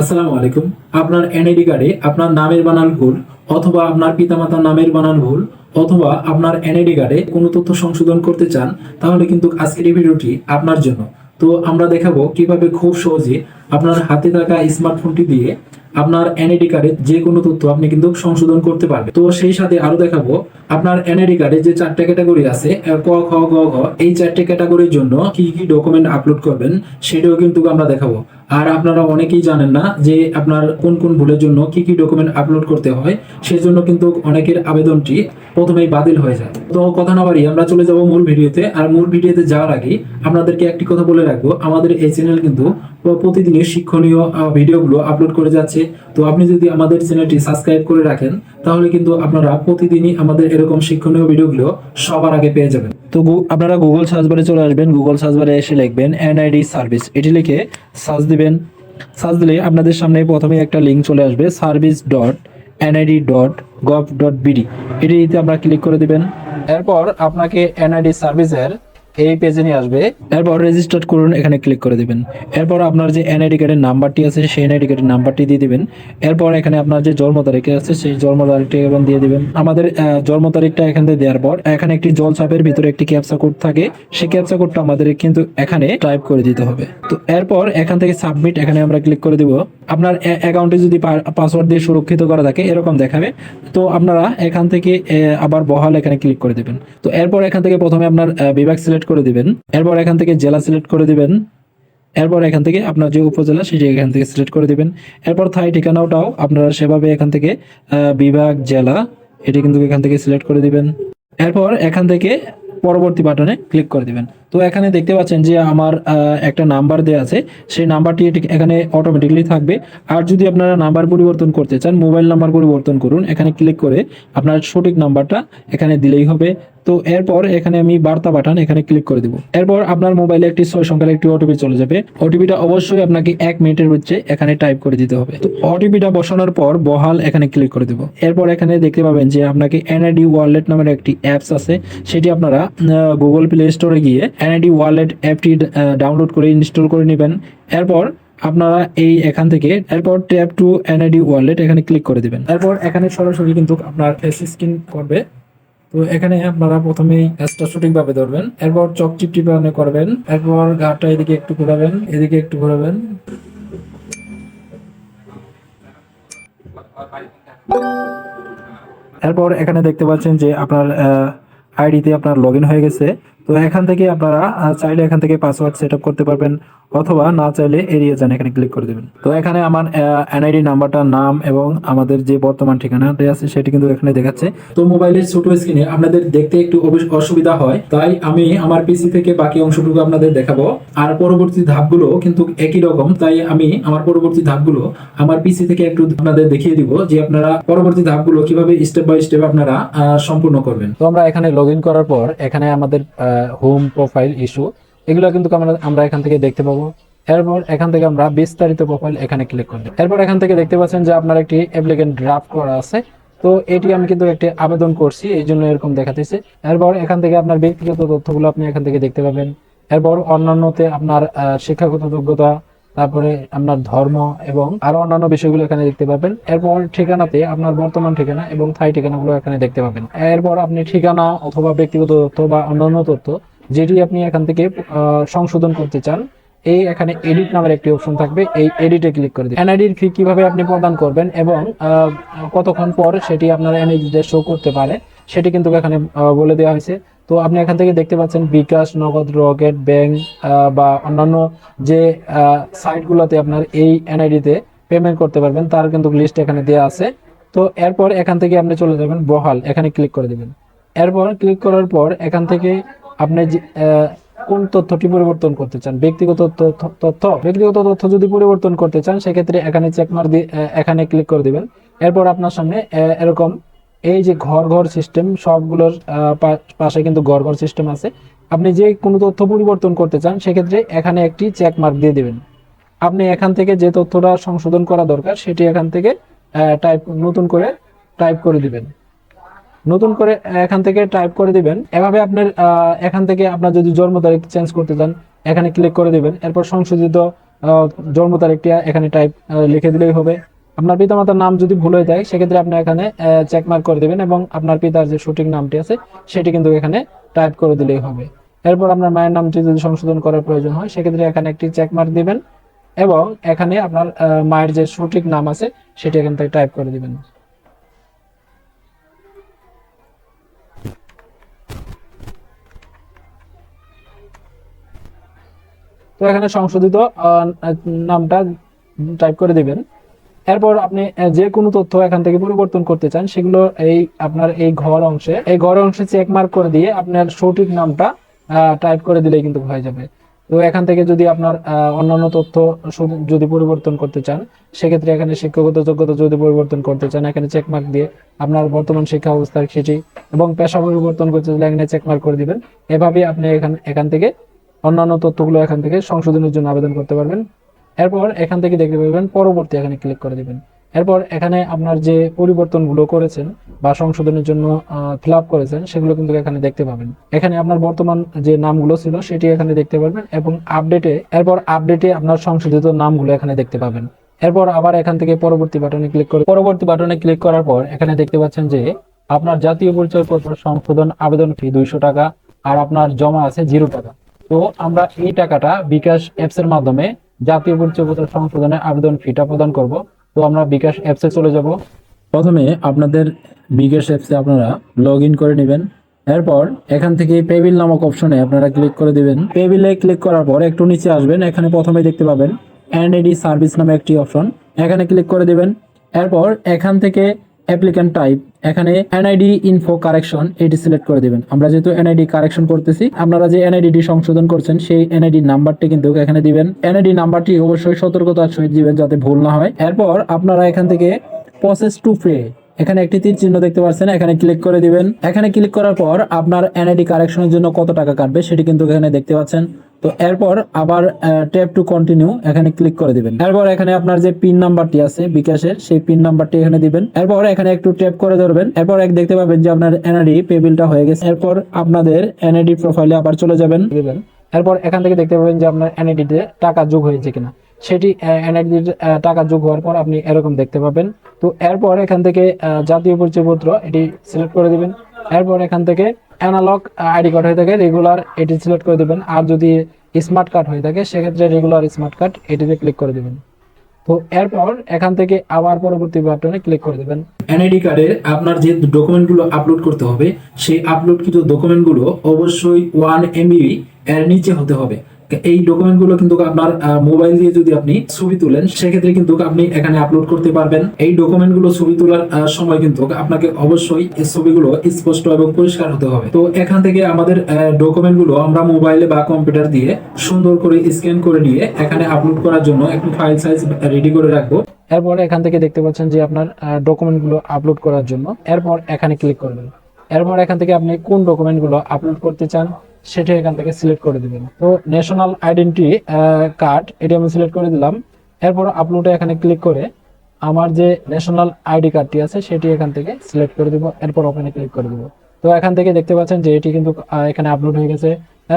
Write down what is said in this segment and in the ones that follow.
আসসালামু আলাইকুম। আপনার এনআইডি কার্ডে আপনার নামের বানান ভুল অথবা আপনার পিতামাতার নামের বানান ভুল অথবা আপনার এনআইডি কার্ডে কোনো তথ্য সংশোধন করতে চান, তাহলে কিন্তু আজকের এই ভিডিওটি আপনার জন্য। তো আমরা দেখাবো কীভাবে খুব সহজে আপনার হাতে থাকা স্মার্টফোনটি দিয়ে আপনার এনআইডি কার্ডে যে কোনো তথ্য আপনি কিন্তু সংশোধন করতে পারবেন। তো সেই সাথে আরও দেখাবো আপনার এনআইডি কার্ডে যে চারটে ক্যাটাগরি আছে ক, খ, গ, ঘ, এই চারটে ক্যাটাগরির জন্য কি কি ডকুমেন্ট আপলোড করবেন, সেটাও কিন্তু আমরা দেখাবো। আর আপনারা অনেকেই জানেন না যে আপনার কোন কোন ভুলের জন্য কি কি ডকুমেন্ট আপলোড করতে হয়, সেজন্য কিন্তু অনেকের আবেদনটি প্রথমেই বাতিল হয়ে যায়। তো কথা না বাড়ি আমরা চলে যাব মূল ভিডিওতে। আর মূল ভিডিওতে যাওয়ার আগে আপনাদেরকে একটি কথা বলে রাখব। আমাদের এই চ্যানেল কিন্তু প্রতিদিনের শিক্ষণীয় ভিডিওগুলো আপলোড করে যাচ্ছে। তো আপনি যদি আমাদের চ্যানেলটি সাবস্ক্রাইব করে রাখেন, তাহলে কিন্তু আপনারা প্রতিদিনই আমাদের এরকম শিক্ষণীয় ভিডিওগুলো সবার আগে পেয়ে যাবেন। তো আপনারা গুগল সার্চ বারে চলে আসবেন গুগল সার্চ বারে এসে লিখবেন এনআইডি সার্ভিস এটি লিখে সার্চ দিবেন। সার্চ দিলে আপনাদের সামনে প্রথমে একটা লিঙ্ক চলে আসবে service dot NID dot gov dot BD এটিতে আপনারা ক্লিক করে দিবেন। এরপর আপনাকে এনআইডি সার্ভিসের এই পেজে নিয়ে আসবে। এরপর রেজিস্টার করুন, এখানে ক্লিক করে দিবেন। এরপর আপনার যে এনআইডি কার্ডের নাম্বারটি আছে, সেই এনআইডি কার্ডের নাম্বারটি দিয়ে দিবেন। এরপর এখানে আপনার যে জন্ম তারিখ আছে, সেই জন্ম তারিখটি এবং দিয়ে দিবেন। আমাদের জন্ম তারিখটা এখান থেকে দেওয়ার পর, এখানে একটি জল ছাপের ভিতরে একটি ক্যাপচা কোড থাকে। সেই ক্যাপচা কোডটা আমাদের কিন্তু এখানে টাইপ করে দিতে হবে। তো এরপর এখান থেকে সাবমিট এখানে আমরা ক্লিক করে দিব। আপনার অ্যাকাউন্টে যদি পাসওয়ার্ড দিয়ে সুরক্ষিত করা থাকে, এরকম দেখাবে। তো আপনারা এখান থেকে আবার বহাল এখানে ক্লিক করে দিবেন। তো এরপর এখান থেকে প্রথমে আপনার বিভাগ সিলেক্ট করে দিবেন। এরপর এখান থেকে জেলা সিলেক্ট করে দিবেন। এরপর এখান থেকে আপনার যে উপজেলা, সেটি এখান থেকে সিলেক্ট করে দিবেন। এরপর থাই ঠিকানাটাও আপনারা সেভাবে এখান থেকে বিভাগ, জেলা, এটি কিন্তু এখান থেকে সিলেক্ট করে দিবেন। এরপর এখান থেকে পরবর্তী বাটনে ক্লিক করে দিবেন। তো এখানে দেখতে পাচ্ছেন যে আমার একটা নাম্বার দেওয়া আছে। সেই নাম্বারটি এখানে অটোমেটিকলি থাকবে। আর যদি আপনারা নাম্বার পরিবর্তন করতে চান মোবাইল নাম্বার পরিবর্তন করুন, এখানে ক্লিক করে আপনার সঠিক নাম্বারটা এখানে দিলেই হবে। তো এরপর এখানে আমি বার্তা পাঠান এখানে ক্লিক করে দিব। এরপর আপনার মোবাইলে একটি ছয় সংখ্যার একটি ওটিপি চলে যাবে। ওটিপিটা অবশ্যই আপনাকে এক মিনিটের মধ্যে এখানে টাইপ করে দিতে হবে। তো ওটিপিটা বসানোর পর বহাল এখানে ক্লিক করে দেব। এরপর এখানে দেখতে পাবেন যে আপনাকে এনআইডি ওয়ালেট নামের একটি অ্যাপস আছে। সেটি আপনারা গুগল প্লে স্টোরে গিয়ে এনআইডি ওয়ালেট অ্যাপটি ডাউনলোড করে ইনস্টল করে নেবেন। এরপর আপনারা এই এখান থেকে, এরপর ট্যাপ টু এনআইডি ওয়ালেট এখানে ক্লিক করে দিবেন। এরপর এখানে সরাসরি কিন্তু আপনার ফেস স্ক্রিন করবে। তো এখানে আপনারা প্রথমেই কাজটা সঠিকভাবে ধরবেন। এরপর চক টিপ টিপানে করবেন। এরপর গাটা এদিকে একটু ঘোরাবেন, এদিকে একটু ঘোরাবেন। এরপর এখানে দেখতে পাচ্ছেন যে আপনার আইডিতে আপনার লগ হয়ে গেছে। তো এখান থেকে আপনারা চাইলে এখান থেকে পাসওয়ার্ড সেট করতে পারবেন অথবা না চাইলে এড়িয়ে যান, এখানে ক্লিক করে দেবেন। তো এখানে আমার এনআইডি নাম্বারটার নাম এবং আমাদের যে বর্তমান ঠিকানাটি আছে, সেটি কিন্তু এখানে দেখাচ্ছে। তো মোবাইলের ছোট স্ক্রিনে আপনাদের দেখতে একটু অসুবিধা হয়, তাই আমি আমার পিসি থেকে বাকি অংশটুকু আপনাদের দেখাবো। আর পরবর্তী ধাপগুলো কিন্তু একই রকম, তাই আমি আমার পরবর্তী ধাপগুলো আমার পিসি থেকে একটু আপনাদের দেখিয়ে দিব যে আপনারা পরবর্তী ধাপগুলো কীভাবে স্টেপ বাই স্টেপ আপনারা সম্পূর্ণ করবেন। তো আমরা এখানে লগ করার পর, এখানে আমাদের হোম প্রোফাইল ইস্যু এগুলো কিন্তু আমরা আমরা এখান থেকে দেখতে পাবো। এরপর এখান থেকে আমরা বিস্তারিত প্রোফাইল এখানে ক্লিক করব। এরপর এখান থেকে দেখতে পাচ্ছেন যে আপনার একটি অ্যাপ্লিকেন্ট ড্রাফট করা আছে। তো এটি আমি কিন্তু একটি আবেদন করছি, এই জন্য এরকম দেখাতেছে। এরপর এখান থেকে আপনার ব্যক্তিগত তথ্যগুলো আপনি এখান থেকে দেখতে পাবেন। এরপর অন্যান্যতে আপনার শিক্ষাগত যোগ্যতা তারপরে আপনার ধর্ম এবং আরও অন্যান্য বিষয়গুলো এখানে দেখতে পাবেন। এরপর ঠিকানাতে আপনার বর্তমান ঠিকানা এবং থাই ঠিকানাগুলো এখানে দেখতে পাবেন। এরপর আপনি ঠিকানা অথবা ব্যক্তিগত তথ্য বা অন্যান্য তথ্য যেটি আপনি এখান থেকে সংশোধন করতে চান, এই এখানে এডিট নামের একটি অপশন থাকবে। এই এডিটে ক্লিক করে দিন এনআইডির ফি কীভাবে আপনি প্রদান করবেন এবং কতক্ষণ পর সেটি আপনার এনআইডিতে শো করতে পারে, সেটি কিন্তু এখানে বলে দেওয়া হয়েছে। তো আপনি এখান থেকে দেখতে পাচ্ছেন বিকাশ, নগদ, রকেট, ব্যাংক বা অন্যান্য যে সাইটগুলোতে আপনার এই এনআইডিতে পেমেন্ট করতে পারবেন, তার কিন্তু লিস্ট এখানে দেওয়া আছে। তো এরপর এখান থেকে আপনি চলে যাবেন বহাল, এখানে ক্লিক করে দিবেন। এরপর ক্লিক করার পর এখান থেকে আপনি কোন তথ্যটি পরিবর্তন করতে চান, ব্যক্তিগত তথ্য- ব্যক্তিগত তথ্য যদি পরিবর্তন করতে চান, সেক্ষেত্রে এখানে চেকমার দিয়ে এখানে ক্লিক করে দিবেন। এরপর আপনার সামনে এরকম এই যে ঘর ঘর সিস্টেম সবগুলোর পাশে কিন্তু ঘর ঘর সিস্টেম আছে। আপনি যে কোনো তথ্য পরিবর্তন করতে চান, সেক্ষেত্রে এখানে একটি চেক মার্ক দিয়ে দিবেন। আপনি এখান থেকে যে তথ্যটা সংশোধন করা দরকার, সেটি এখান থেকে টাইপ নতুন করে টাইপ করে দিবেন। নতুন করে এখান থেকে টাইপ করে দিবেন। এভাবে আপনার এখান থেকে আপনার যদি জন্ম তারিখ চেঞ্জ করতে চান, এখানে ক্লিক করে দিবেন। এরপর সংশোধিত জন্ম তারিখটি এখানে টাইপ লিখে দিলেই হবে। আপনার পিতামাতার নাম যদি ভুল হয়ে যায়, সেক্ষেত্রে আপনি এখানে চেক মার্ক করে দেবেন এবং আপনার পিতার যে সঠিক নামটি আছে, সেটি কিন্তু এখানে টাইপ করে দিলেই হবে। এরপর আপনার মায়ের নামটি যদি সংশোধন করার প্রয়োজন হয়, সেক্ষেত্রে এখানে একটি চেক মার্ক দিবেন এবং এখানে আপনার মায়ের যে সঠিক নাম আছে, সেটি এখান থেকে টাইপ করে দিবেন। তো এখানে সংশোধিত নামটা টাইপ করে দিবেন। এরপর আপনি যে কোনো তথ্য এখান থেকে পরিবর্তন করতে চান, সেগুলো এই আপনার এই ঘর অংশে, এই ঘর অংশে চেক মার্ক করে দিয়ে আপনার সঠিক নামটা টাইপ করে দিলেই কিন্তু হয়ে যাবে। তো এখান থেকে যদি আপনার অন্যান্য তথ্য যদি পরিবর্তন করতে চান, সেক্ষেত্রে এখানে শিক্ষাগত যোগ্যতা যদি পরিবর্তন করতে চান, এখানে চেক মার্ক দিয়ে আপনার বর্তমান শিক্ষা অবস্থার সেটি এবং পেশা পরিবর্তন করতে চাইলে এখানে চেক মার্ক করে দিবেন। এভাবে আপনি এখান এখান থেকে অন্যান্য তথ্যগুলো এখান থেকে সংশোধনের জন্য আবেদন করতে পারবেন। এরপর এখান থেকে দেখতে পাবেন, পরবর্তী এখানে ক্লিক করে দিবেন। এরপর এখানে আপনার যে পরিবর্তনগুলো করেছেন বা সংশোধনের জন্য ফিল করেছেন, সেগুলো কিন্তু এখানে দেখতে পাবেন। এখানে আপনার বর্তমান যে নামগুলো ছিল, সেটি এখানে দেখতে পারবেন এবং আপডেটে এরপর আপডেটে আপনার সংশোধিত নামগুলো এখানে দেখতে পাবেন। এরপর আবার এখান থেকে পরবর্তী বাটনে ক্লিক করে, পরবর্তী বাটনে ক্লিক করার পর এখানে দেখতে পাচ্ছেন যে, আপনার জাতীয় পরিচয়পত্র, সংশোধন, আবেদন ফি দুইশো টাকা আর আপনার জমা আছে জিরো টাকা। তো আমরা এই টাকাটা বিকাশ অ্যাপস এর মাধ্যমে জাতীয় পরিচয়পত্র সংশোধনে আবেদন ফিটা প্রদান করব। তো আমরা বিকাশ অ্যাপসে চলে যাব। প্রথমে আপনাদের বিকাশ অ্যাপসে আপনারা লগ ইন করে নেবেন। এরপর এখান থেকে পেবিল নামক অপশনে আপনারা ক্লিক করে দিবেন। পেবিলে ক্লিক করার পর একটু নিচে আসবেন। এখানে প্রথমে দেখতে পাবেন এনএডি সার্ভিস নামে একটি অপশন এখানে ক্লিক করে দিবেন। এরপর এখান থেকে অ্যাপ্লিক্যান্ট টাইপ এখানে এনআইডি ইনফো কারেকশন এটি সিলেক্ট করে দেবেন। আমরা যেহেতু এনআইডি কারেকশন করতেছি, আপনারা যে এনআইডি সংশোধন করছেন, সেই এনআইডি নাম্বারটি কিন্তু এখানে দিবেন। এনআইডি নাম্বারটি অবশ্যই সতর্কতার সহিত দিবেন যাতে ভুল না হয়। এরপর আপনারা এখান থেকে প্রসেস টু পে এখানে একটি তীর চিহ্ন দেখতে পাচ্ছেন, এখানে ক্লিক করে দিবেন। এখানে ক্লিক করার পর আপনার এনআইডি কারেকশনের জন্য কত টাকা কাটবে সেটি কিন্তু এখানে দেখতে পাচ্ছেন। তো এরপর আবার ট্যাপ টু কন্টিনিউ এখানে ক্লিক করে দিবেন। এরপর এখানে আপনার যে পিন নাম্বারটি আছে বিকাশের, সেই পিন নাম্বারটি এখানে দিবেন। এরপর এখানে একটু ট্যাপ করে ধরবেন। এরপর এক দেখতে পাবেন যে আপনার এনআইডি পে বিলটা হয়ে গেছে। এরপর আপনাদের এনআইডি প্রোফাইলে আবার চলে যাবেন। এরপর এখান থেকে দেখতে পাবেন যে আপনার এনআইডিতে টাকা যোগ হয়েছে কিনা। সেটি এনআইডির টাকা যোগ হওয়ার পর আপনি এরকম দেখতে পাবেন। তো এরপর এখান থেকে জাতীয় পরিচয়পত্র এটি সিলেক্ট করে দিবেন। এরপর এখান থেকে অ্যানালগ আইডি কার্ড হয়ে থাকে রেগুলার এটি সিলেক্ট করে দিবেন। আর যদি স্মার্ট কার্ড হয়ে থাকে, সেক্ষেত্রে রেগুলার স্মার্ট কার্ড এটিতে ক্লিক করে দিবেন। তো এরপর এখান থেকে আবার পরবর্তী বাটনে ক্লিক করে দিবেন। এনআইডি কার্ডে আপনার যে ডকুমেন্টগুলো আপলোড করতে হবে, সেই আপলোডকৃত ডকুমেন্টগুলো অবশ্যই ওয়ান এমবি এর নিচে হতে হবে। এই ডকুমেন্টগুলো কিন্তু আপনার মোবাইল দিয়ে যদি আপনি ছবি তুলেন, সেক্ষেত্রে কিন্তু আপনি এখানে আপলোড করতে পারবেন। এই ডকুমেন্টগুলো ছবি তোলার সময় কিন্তু আপনাকে অবশ্যই ছবিগুলো স্পষ্ট এবং পরিষ্কার হতে হবে। তো এখান থেকে আমাদের ডকুমেন্টগুলো আমরা মোবাইলে বা কম্পিউটার দিয়ে সুন্দর করে স্ক্যান করে নিয়ে এখানে আপলোড করার জন্য একটু ফাইল সাইজ রেডি করে রাখব। এরপর এখান থেকে দেখতে পাচ্ছেন যে আপনার ডকুমেন্টগুলো আপলোড করার জন্য। এরপর এখানে ক্লিক করবেন। এরপর এখান থেকে আপনি কোন ডকুমেন্টগুলো আপলোড করতে চান সেটা এখান থেকে সিলেক্ট করে দিবেন। তো ন্যাশনাল আইডেন্টি কার্ড এটি আমি সিলেক্ট করে দিলাম। এরপর আপলোডে এখানে ক্লিক করে আমার যে ন্যাশনাল আইডি কার্ডটি আছে, সেটি এখান থেকে সিলেক্ট করে দিব। এরপর ওখানে ক্লিক করে দিব। তো এখান থেকে দেখতে পাচ্ছেন যে এটি কিন্তু এখানে আপলোড হয়ে গেছে।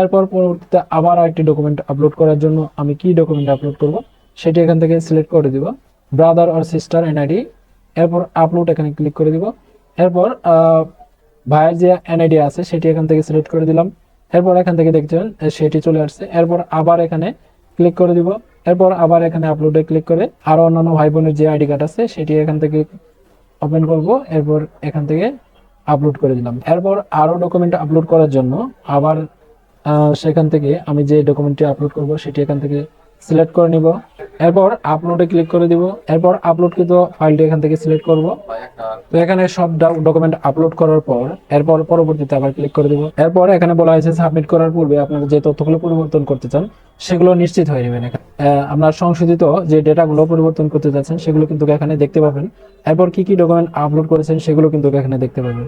এরপর পরবর্তীতে আবার একটি ডকুমেন্ট আপলোড করার জন্য আমি কি ডকুমেন্ট আপলোড করব, সেটি এখান থেকে সিলেক্ট করে দিব। ব্রাদার অর সিস্টার এনআইডি এরপর আপলোড এখানে ক্লিক করে দিব। এরপর ভাইয়ের যে এনআইডি আছে, সেটি এখান থেকে সিলেক্ট করে দিলাম। এরপর এখান থেকে আহ, সেটি চলে আসছে। এরপর আবার এখানে ক্লিক করে দিব। এরপর আবার এখানে আপলোডে ক্লিক করে আরও অন্যান্য ভাই বোনের যে আইডি কার্ড আছে সেটি এখান থেকে ওপেন করব। এরপর এখান থেকে আপলোড করে দিলাম। এরপর আরও ডকুমেন্ট আপলোড করার জন্য আবার সেখান থেকে আমি যে ডকুমেন্টটি আপলোড করব সেটি এখান থেকে সিলেক্ট করে নিব। এরপর আপলোডে ক্লিক করে দিব। এরপর আপলোডকৃত ফাইলটি এখান থেকে সিলেক্ট করব। তো এখানে সব ডকুমেন্ট আপলোড করার পর, এরপর পরবর্তীতে আবার ক্লিক করে দিব। এরপর এখানে বলা হয়েছে সাবমিট করার পূর্বে আপনারা যে তথ্যগুলো পরিবর্তন করতে চান, সেগুলো নিশ্চিত হয়ে নেবেন এখানে। আপনার সংশোধিত যে ডেটাগুলো পরিবর্তন করতে যাচ্ছেন, সেগুলো কিন্তু এখানে দেখতে পাবেন। এরপর কি কি ডকুমেন্ট আপলোড করেছেন, সেগুলো কিন্তু এখানে দেখতে পাবেন।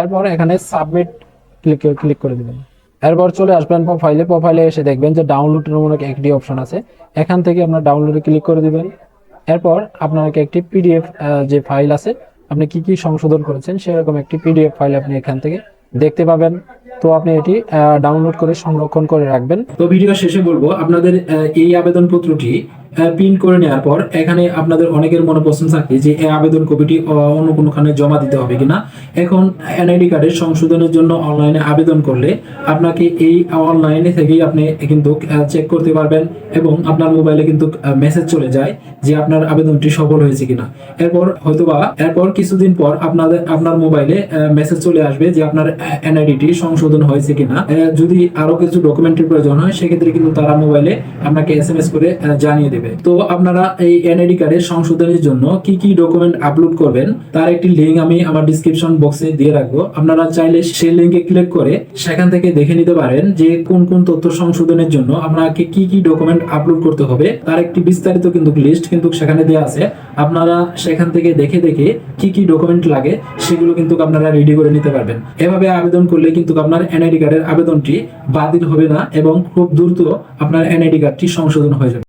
এরপর এখানে সাবমিট ক্লিক ক্লিক করে দিবেন। এরপর চলে আসবেন প্রোফাইলে প্রোফাইলে এসে দেখবেন যে ডাউনলোড মনে একটি অপশন আছে। এখান থেকে আপনার ডাউনলোডে ক্লিক করে দিবেন। এরপর আপনাকে একটি পিডিএফ যে ফাইল আছে, আপনি কি কি সংশোধন করেছেন সেরকম একটি পিডিএফ ফাইল আপনি এখান থেকে দেখতে পাবেন। তো আপনি এটি ডাউনলোড করে সংরক্ষণ করে রাখবেন। তো ভিডিও শেষে বলব, আপনাদের এই আবেদন পত্রটি প্রিন্ট করে নেওয়ার পর এখানে আপনাদের অনেকের মনে প্রশ্ন থাকে যে আবেদন কপিটি অন্য কোনোখানে জমা দিতে হবে কিনা? এখন এনআইডি কার্ডের সংশোধনের জন্য অনলাইনে আবেদন করলে আপনাকে এই অনলাইনে থেকেই আপনি কিন্তু চেক করতে পারবেন এবং আপনার মোবাইলে কিন্তু মেসেজ চলে যায় যে আপনার আবেদনটি সফল হয়েছে কিনা। এরপর হয়তোবা, এরপর কিছুদিন পর আপনাদের, আপনার মোবাইলে মেসেজ চলে আসবে যে আপনার এনআইডিটি সংশোধন হয়েছে কিনা। যদি আরও কিছু ডকুমেন্টের প্রয়োজন হয়, সেক্ষেত্রে কিন্তু তারা মোবাইলে আপনাকে এস করে জানিয়ে জানিয়ে দেবে। তো আপনারা এই এনআইডি কার্ডের সংশোধনের জন্য কি কি ডকুমেন্ট আপলোড করবেন, তার একটি লিঙ্ক আমি আমার ডিসক্রিপশন বক্সে দিয়ে রাখব। আপনারা চাইলে সেই লিঙ্কে ক্লিক করে সেখান থেকে দেখে নিতে পারেন যে কোন কোন তথ্য সংশোধনের জন্য আপনাকে কি কি ডকুমেন্ট আপলোড করতে হবে, তার একটি বিস্তারিত কিন্তু লিস্ট কিন্তু সেখানে দেওয়া আছে। আপনারা সেখান থেকে দেখে দেখে কি কি ডকুমেন্ট লাগে, সেগুলো কিন্তু আপনারা রেডি করে নিতে পারবেন। এভাবে আবেদন করলে কিন্তু আপনার এনআইডি কার্ডের আবেদনটি বাতিল হবে না এবং খুব দ্রুত আপনার এনআইডি কার্ডটি সংশোধন হয়ে যাবে।